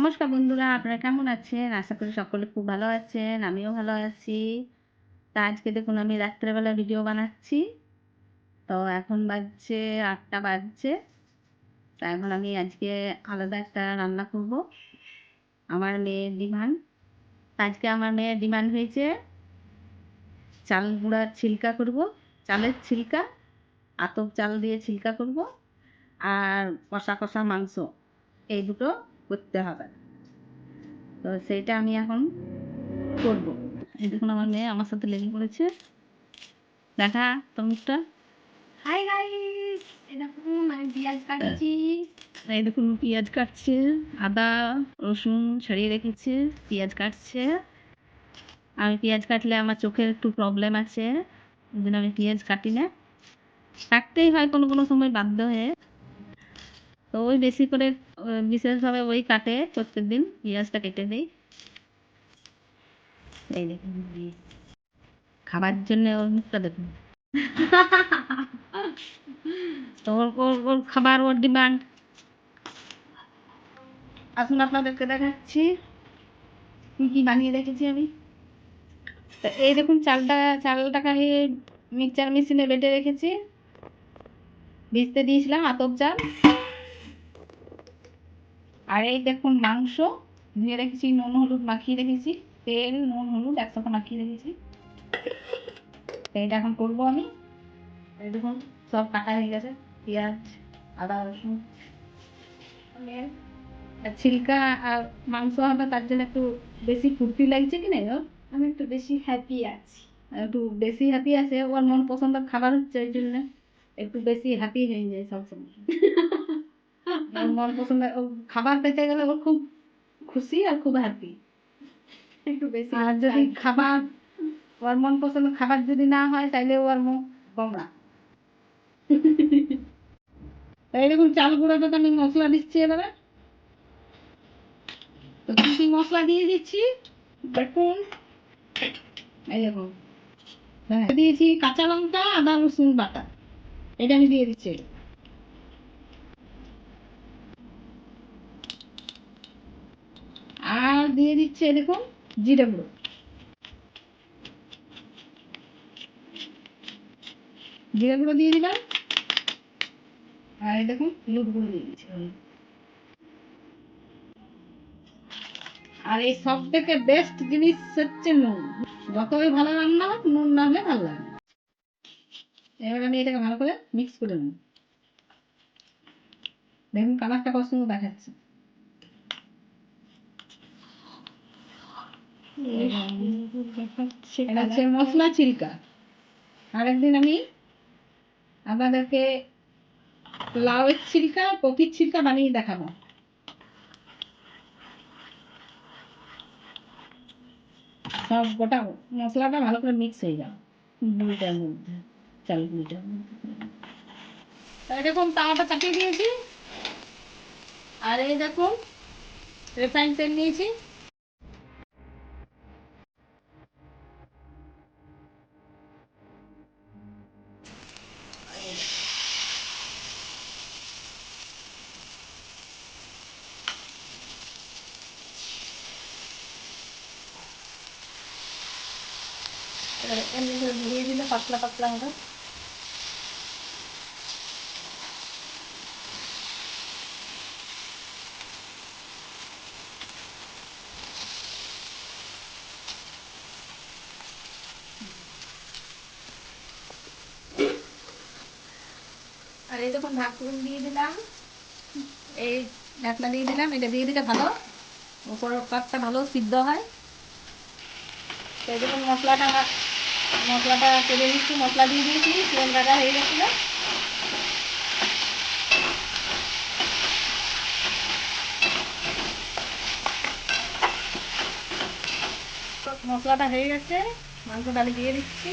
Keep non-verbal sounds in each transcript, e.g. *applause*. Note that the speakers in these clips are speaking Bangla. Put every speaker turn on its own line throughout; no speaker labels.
নমস্কার বন্ধুরা, আপনারা কেমন আছেন? আশা করি সকলে খুব ভালো আছেন, আমিও ভালো আছি। তা আজকে দেখুন, আমি রাত্রেবেলা ভিডিও বানাচ্ছি। তো এখন বাজছে আটটা বাজছে। তা এখন আমি আজকে আলাদা একটা রান্না করব। আমার মেয়ের ডিমান্ড। আজকে আমার মেয়ের ডিমান্ড হয়েছে চাল গুঁড়ার ছিলকা করব, চালের ছিলকা, আতপ চাল দিয়ে ছিলকা করব, আর কষা কষা মাংস। এই দুটো করতে হবে। তো সেইটা আমি এখন করব। এই দেখুন আমার মেয়ে আমার সাথে লেগে পড়েছে। দেখা তমুকটা
হাই গাইস এরকম আমি পেঁয়াজ কাটছি।
এই দেখুন পেঁয়াজ কাটছে আদা রসুন ছাড়িয়ে রেখেছে পেঁয়াজ কাটছে। আমি পেঁয়াজ কাটলে আমার চোখের একটু প্রবলেম আছে ওই জন্য আমি পেঁয়াজ কাটি না। কাটতেই হয় কোনো কোনো সময় বাধ্য হয়ে। তো ওই বেশি করে বিশেষভাবে ওই কাটে প্রত্যেক দিন পেঁয়াজটা কেটে দিই। এই দেখুন খাবার জন্য দেখুন। খাবার, ওর ডিমান্ড। আসুন আপনাদেরকে দেখাচ্ছি। কি কি বানিয়ে রেখেছি আমি? তো এই দেখুন, চালটা চালটাকে মিক্সচার মেশিনে বেটে রেখেছি। ভিজতে দিয়েছিলাম আতপ চাল। আর এই দেখুন মাংস, ধুয়ে রেখেছি, নুন, হলুদ মাখিয়ে রেখেছি, তেল, নুন, হলুদ একসাথে মাখিয়ে রেখেছি। এটা এখন করব আমি। এই দেখুন, সব কাটা হয়ে গেছে, পেঁয়াজ, আদা, রসুন ছিলকা আর মাংস হবে তার জন্য একটু বেশি ফুর্তি লাগছে কি না
আমি একটু বেশি হ্যাপি আছি।
একটু বেশি হ্যাপি আছে, ওর মন পছন্দের খাবার হচ্ছে, ওই জন্য একটু বেশি হ্যাপি হয়ে যায় সবসময়। *laughs* মন পছন্দের ও খাবার পেতে গেলে ওর খুব খুশি আর খুব হ্যাপি
একটু বেশি।
আর যদি খাবার ওর মন পছন্দের খাবার যদি না হয় তাহলে ওর মন গমরা এই দেখুন চাল গুঁড়োটাতে আমি মশলা দিচ্ছি এবারে। তো কি মশলা দিয়ে দিচ্ছি। দেখুন এই দেখুন। হ্যাঁ দিয়েছি কাঁচা লঙ্কা আদা রসুন বাটা। এটা আমি দিয়ে দিচ্ছি আর দিয়ে দিচ্ছে দেখুন জিরে গুঁড়ো। জিরে গুঁড়ো দিয়ে দিলাম। আর দেখুন, হলুদ গুঁড়ো দিয়ে দিচ্ছি আর এই সব থেকে বেস্ট জিনিস হচ্ছে নুন। যতই ভালো রান্না হোক, নুন না হলে ভালো লাগে এবার আমি এটাকে ভালো করে মিক্স করে নেব। দেখুন কালারটা কত সুন্দর দেখাচ্ছে। এটা হচ্ছে মশলা চিলকা আরেকদিন আমি আপনাদেরকে লাউয়ের ছিলকা কপির ছিলকা বানিয়ে দেখাবো। সব গোটা মশলাটা ভালো করে মিক্স হয়ে যাবে। গুঁড়িটার মধ্যে চাল গুঁড়িটার মধ্যে। দেখুন তাওয়াটা চাপিয়ে দিয়েছি। আর এই দেখুন রিফাইন তেল নিয়েছি। এমনি করে ঘুরিয়ে দিলে পাতলা পাতলা হবে। আর এই দেখুন ঢাকুন দিয়ে দিলাম। এই ঢাকনা দিয়ে দিলাম, এটা দিয়ে দিলে ভালো। উপরের পাতটা ভালো সিদ্ধ হয়। তো এই মশলাটা মশলাটা কেটে নিচ্ছি মশলা দিয়ে দিয়েছি তেল কাটা হয়ে গেছিল। মশলাটা হয়ে গেছে মাংস ডালি দিয়ে দিচ্ছি।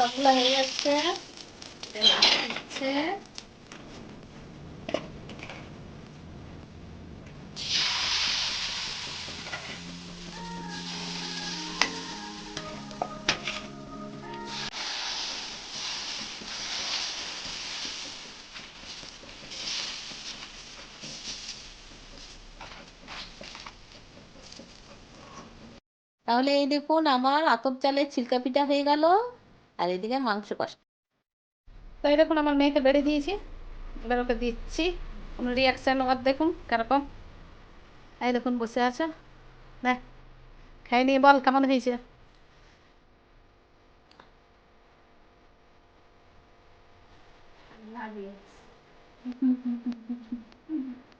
হয়ে তাহলে এই দেখুন আমার আতপ চালের ছিলকা পিঠা হয়ে গেল। আর এদিকে মাংস কষা। তাই দেখুন আমার মেয়েকে বেড়ে দিয়েছি। এবার ওকে দিচ্ছি। কোনো রিয়াকশান ওর দেখুন কীরকম? এই দেখুন বসে আছে। দেখ খাই নিয়ে বল কেমন হয়েছে। *laughs*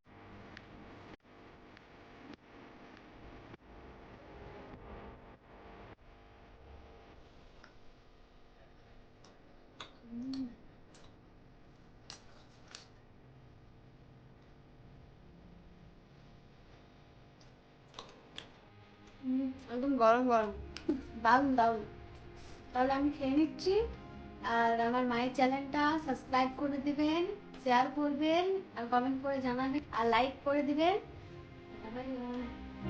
একদম গরম গরম। দারুণ দারুণ। তাহলে আমি খেয়ে নিচ্ছি। আর আমার মায়ের চ্যানেলটা সাবস্ক্রাইব করে দিবেন শেয়ার করবেন, আর কমেন্ট করে জানাবেন, আর লাইক করে দিবেন।